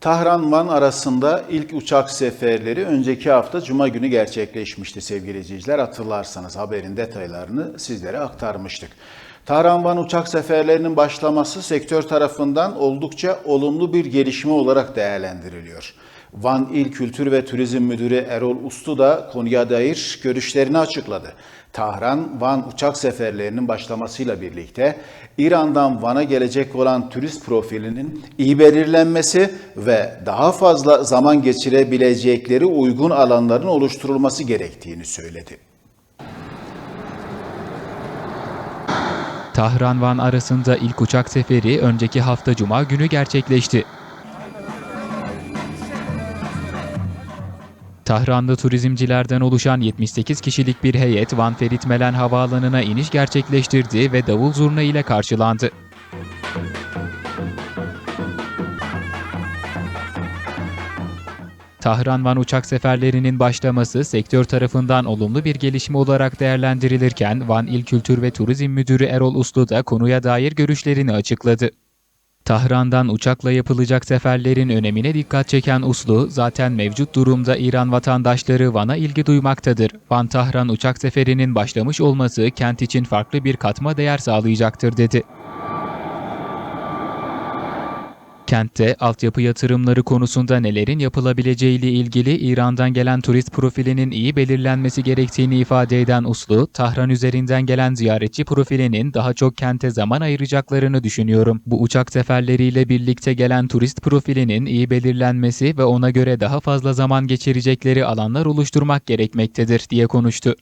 Tahran-Van arasında ilk uçak seferleri önceki hafta Cuma günü gerçekleşmişti sevgili izleyiciler. Hatırlarsanız haberin detaylarını sizlere aktarmıştık. Tahran-Van uçak seferlerinin başlaması sektör tarafından oldukça olumlu bir gelişme olarak değerlendiriliyor. Van İl Kültür ve Turizm Müdürü Erol Uslu da konuya dair görüşlerini açıkladı. Tahran-Van uçak seferlerinin başlamasıyla birlikte İran'dan Van'a gelecek olan turist profilinin iyi belirlenmesi ve daha fazla zaman geçirebilecekleri uygun alanların oluşturulması gerektiğini söyledi. Tahran-Van arasında ilk uçak seferi önceki hafta Cuma günü gerçekleşti. Tahranlı turizmcilerden oluşan 78 kişilik bir heyet Van Ferit Melen Havaalanı'na iniş gerçekleştirdi ve davul zurna ile karşılandı. Tahran-Van uçak seferlerinin başlaması sektör tarafından olumlu bir gelişme olarak değerlendirilirken Van İl Kültür ve Turizm Müdürü Erol Uslu da konuya dair görüşlerini açıkladı. Tahran'dan uçakla yapılacak seferlerin önemine dikkat çeken Uslu, zaten mevcut durumda İran vatandaşları Van'a ilgi duymaktadır. Van-Tahran uçak seferinin başlamış olması kent için farklı bir katma değer sağlayacaktır dedi. Kentte altyapı yatırımları konusunda nelerin yapılabileceğiyle ilgili İran'dan gelen turist profilinin iyi belirlenmesi gerektiğini ifade eden Uslu, Tahran üzerinden gelen ziyaretçi profilinin daha çok kente zaman ayıracaklarını düşünüyorum. Bu uçak seferleriyle birlikte gelen turist profilinin iyi belirlenmesi ve ona göre daha fazla zaman geçirecekleri alanlar oluşturmak gerekmektedir diye konuştu.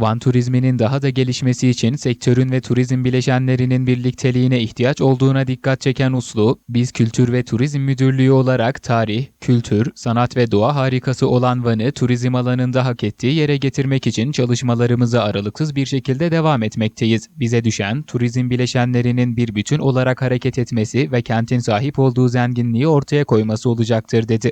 Van turizminin daha da gelişmesi için sektörün ve turizm bileşenlerinin birlikteliğine ihtiyaç olduğuna dikkat çeken Uslu, biz Kültür ve Turizm Müdürlüğü olarak tarih, kültür, sanat ve doğa harikası olan Van'ı turizm alanında hak ettiği yere getirmek için çalışmalarımıza aralıksız bir şekilde devam etmekteyiz. Bize düşen, turizm bileşenlerinin bir bütün olarak hareket etmesi ve kentin sahip olduğu zenginliği ortaya koyması olacaktır dedi.